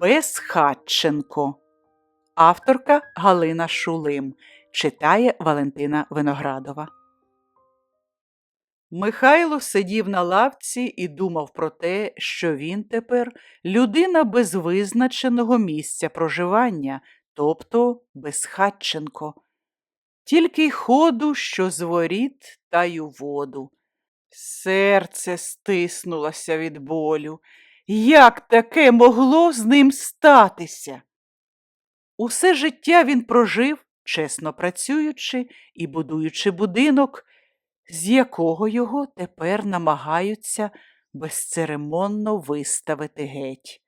Безхатченко. Авторка Галина Шулим. Читає Валентина Виноградова. Михайло сидів на лавці і думав про те, що він тепер людина без визначеного місця проживання, тобто безхатченко. Тільки й ходу, що з воріт та й у воду. Серце стиснулося від болю. Як таке могло з ним статися? Усе життя він прожив, чесно працюючи і будуючи будинок, з якого його тепер намагаються безцеремонно виставити геть.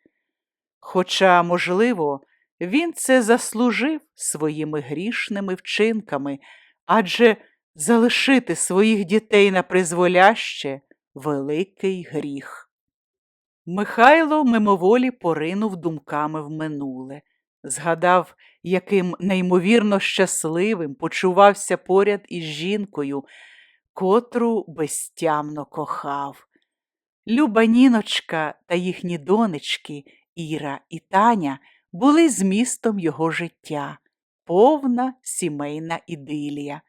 Хоча, можливо, він це заслужив своїми грішними вчинками, адже залишити своїх дітей на призволяще великий гріх. Михайло мимоволі поринув думками в минуле, згадав, яким неймовірно щасливим почувався поряд із жінкою, котру безтямно кохав. Люба Ніночка та їхні донечки Іра і Таня були змістом його життя, повна сімейна ідилія.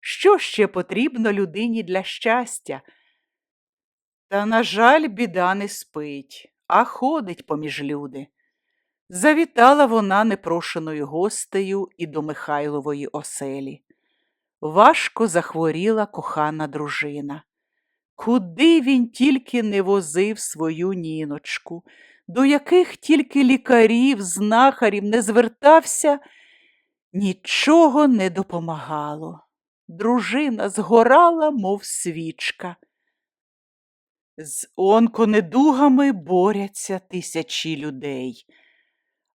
Що ще потрібно людині для щастя? Та, на жаль, біда не спить, а ходить поміж люди. Завітала вона непрошеною гостею і до Михайлової оселі. Важко захворіла кохана дружина. Куди він тільки не возив свою ніночку, до яких тільки лікарів, знахарів не звертався, нічого не допомагало. Дружина згорала, мов свічка. З онконедугами борються тисячі людей,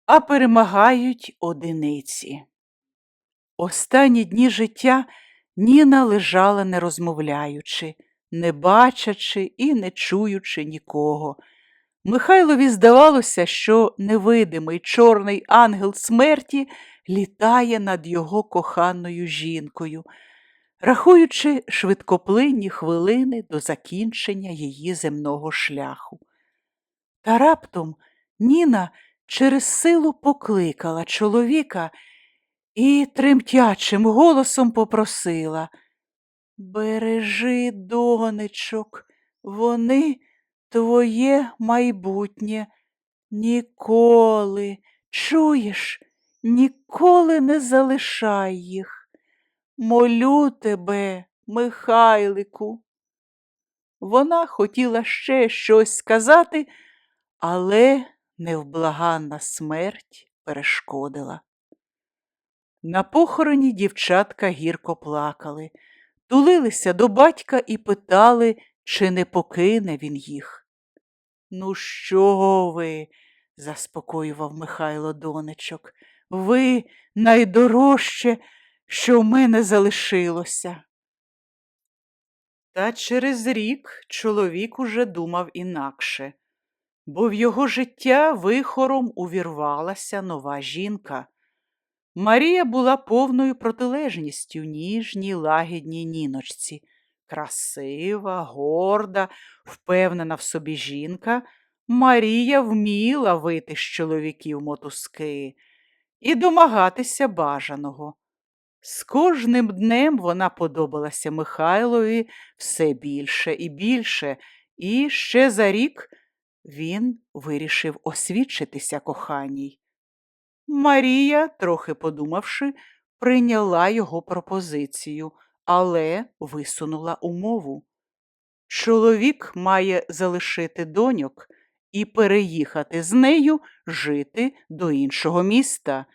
а перемагають одиниці. Останні дні життя Ніна лежала не розмовляючи, не бачачи і не чуючи нікого. Михайлові здавалося, що невидимий чорний ангел смерті літає над його коханою жінкою, рахуючи швидкоплинні хвилини до закінчення її земного шляху. Та раптом Ніна через силу покликала чоловіка і тремтячим голосом попросила Бережи, донечок, вони твоє майбутнє. Ніколи, чуєш, ніколи не залишай їх. Молю тебе, Михайлику. Вона хотіла ще щось сказати, але невблаганна смерть перешкодила. На похороні дівчатка гірко плакали, тулилися до батька і питали, чи не покине він їх. Ну, що ви? заспокоював Михайло донечок. Ви найдорожче, що в мене залишилося. Та через рік чоловік уже думав інакше, бо в його життя вихором увірвалася нова жінка. Марія була повною протилежністю ніжній лагідній ніночці. Красива, горда, впевнена в собі жінка, Марія вміла вити з чоловіків мотузки і домагатися бажаного. З кожним днем вона подобалася Михайлові все більше і більше, і ще за рік він вирішив освідчитися коханій. Марія, трохи подумавши, прийняла його пропозицію, але висунула умову. Чоловік має залишити доньок і переїхати з нею жити до іншого міста,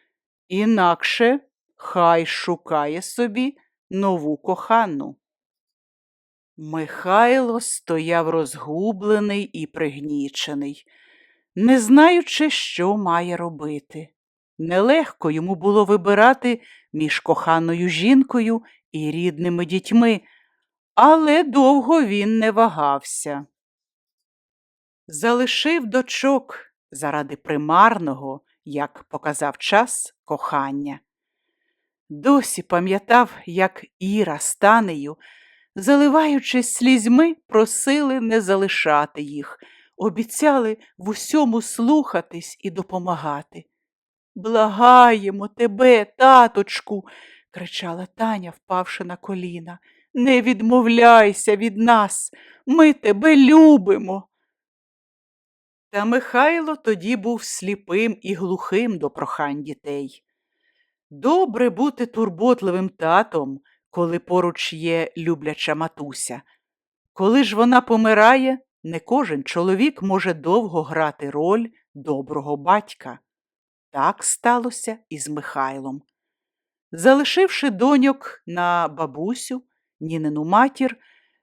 інакше хай шукає собі нову кохану. Михайло стояв розгублений і пригнічений, не знаючи, що має робити. Нелегко йому було вибирати між коханою жінкою і рідними дітьми, але довго він не вагався. Залишив дочок заради примарного, як показав час, кохання. Досі пам'ятав, як Іра з Танею, заливаючись слізьми, просили не залишати їх, обіцяли в усьому слухатись і допомагати. Благаємо тебе, таточку, кричала Таня, впавши на коліна. Не відмовляйся від нас, ми тебе любимо. Та Михайло тоді був сліпим і глухим до прохань дітей. Добре бути турботливим татом, коли поруч є любляча матуся. Коли ж вона помирає, не кожен чоловік може довго грати роль доброго батька. Так сталося і з Михайлом. Залишивши доньок на бабусю, Нінину матір,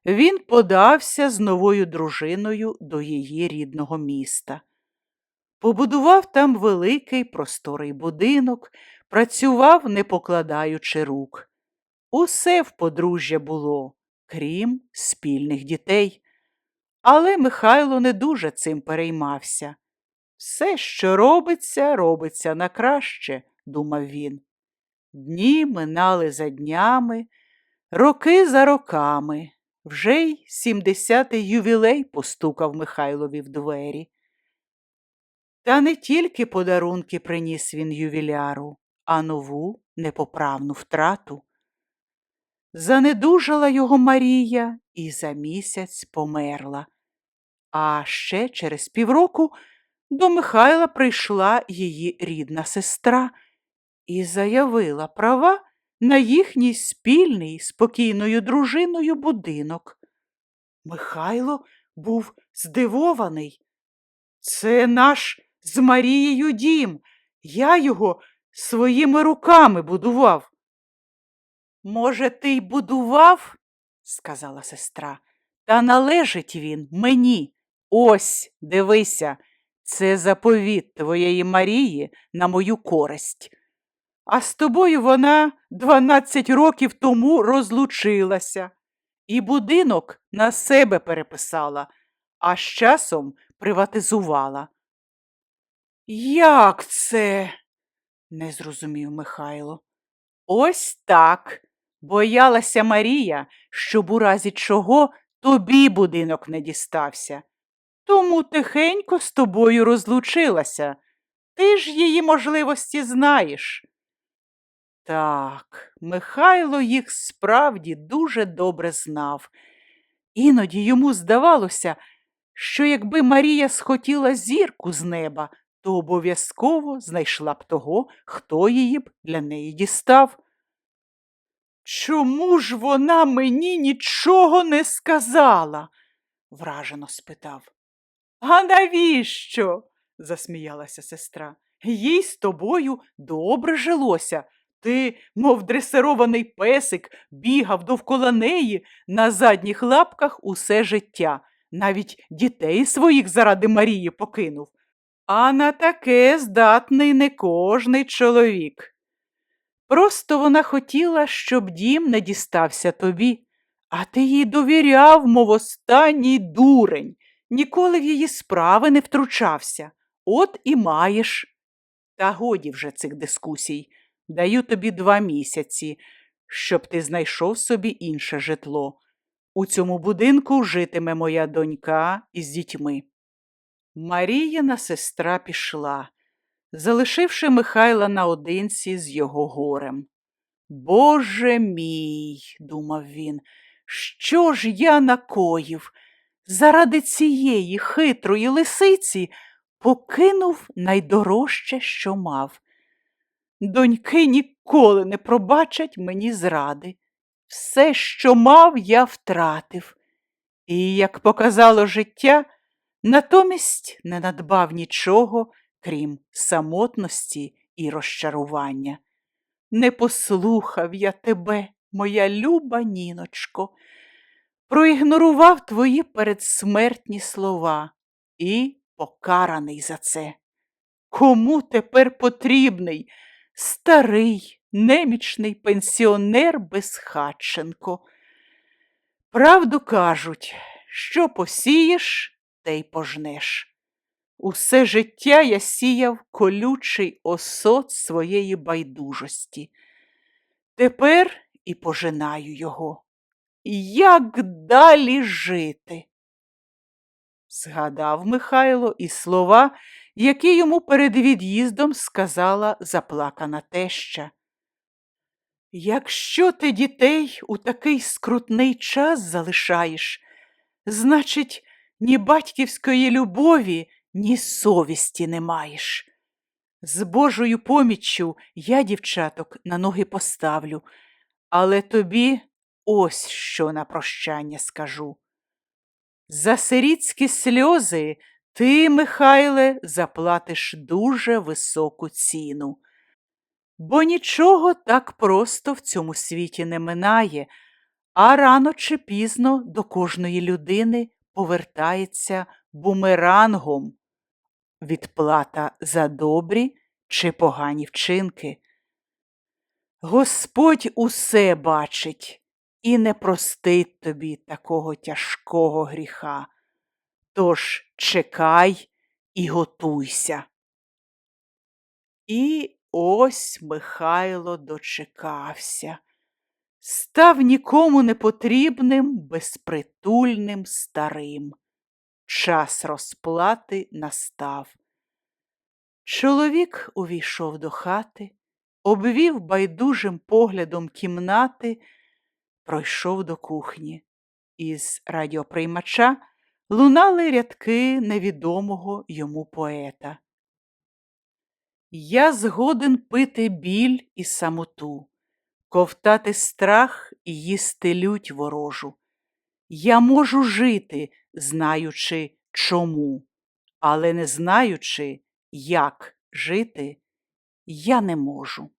він подався з новою дружиною до її рідного міста. Побудував там великий просторий будинок, працював, не покладаючи рук. Усе в подружжя було, крім спільних дітей. Але Михайло не дуже цим переймався. Все, що робиться, робиться на краще, думав він. Дні минали за днями, роки за роками. Вже й сімдесятий ювілей постукав Михайлові в двері. Та не тільки подарунки приніс він ювіляру, а нову непоправну втрату. Занедужала його Марія і за місяць померла. А ще через півроку до Михайла прийшла її рідна сестра і заявила права на їхній спільний спокійною дружиною будинок. Михайло був здивований. Це наш з Марією дім. Я його своїми руками будував. Може, ти й будував, сказала сестра, та належить він мені. Ось, дивися, це заповіт твоєї Марії на мою користь. А з тобою вона дванадцять років тому розлучилася і будинок на себе переписала, а з часом приватизувала. Як це? Не зрозумів Михайло. Ось так. Боялася Марія, щоб у разі чого тобі будинок не дістався. Тому тихенько з тобою розлучилася. Ти ж її можливості знаєш. Так, Михайло їх справді дуже добре знав. Іноді йому здавалося, що якби Марія схотіла зірку з неба, то обов'язково знайшла б того, хто її б для неї дістав. Чому ж вона мені нічого не сказала? вражено спитав. А навіщо? засміялася сестра. Їй з тобою добре жилося. Ти, мов дресирований песик, бігав довкола неї на задніх лапках усе життя, навіть дітей своїх заради Марії покинув. А на таке здатний не кожний чоловік. Просто вона хотіла, щоб дім не дістався тобі, а ти їй довіряв, мов останній дурень, ніколи в її справи не втручався. От і маєш. Та годі вже цих дискусій. Даю тобі два місяці, щоб ти знайшов собі інше житло. У цьому будинку житиме моя донька із дітьми. Маріїна сестра пішла, залишивши Михайла наодинці з його горем. Боже мій, думав він, що ж я накоїв? Заради цієї хитрої лисиці покинув найдорожче, що мав. Доньки ніколи не пробачать мені зради. Все, що мав, я втратив. І, як показало життя, натомість не надбав нічого, крім самотності і розчарування. Не послухав я тебе, моя люба ніночко, проігнорував твої передсмертні слова і покараний за це. Кому тепер потрібний старий, немічний пенсіонер Безхатченко? Правду кажуть, що посієш, те й пожнеш. Усе життя я сіяв колючий осот своєї байдужості. Тепер і пожинаю його. Як далі жити? Згадав Михайло і слова, які йому перед від'їздом сказала заплакана теща. Якщо ти дітей у такий скрутний час залишаєш, значить, ні батьківської любові, ні совісті не маєш. З Божою поміччю я дівчаток на ноги поставлю, але тобі ось що на прощання скажу. За сирітські сльози ти, Михайле, заплатиш дуже високу ціну. Бо нічого так просто в цьому світі не минає, а рано чи пізно до кожної людини повертається бумерангом відплата за добрі чи погані вчинки. Господь усе бачить і не простить тобі такого тяжкого гріха. Тож чекай і готуйся. І ось Михайло дочекався, став нікому не потрібним, безпритульним старим. Час розплати настав. Чоловік увійшов до хати, обвів байдужим поглядом кімнати, пройшов до кухні. Із радіоприймача лунали рядки невідомого йому поета. Я згоден пити біль і самоту, ковтати страх і їсти лють ворожу. Я можу жити, знаючи чому, але не знаючи, як жити, я не можу.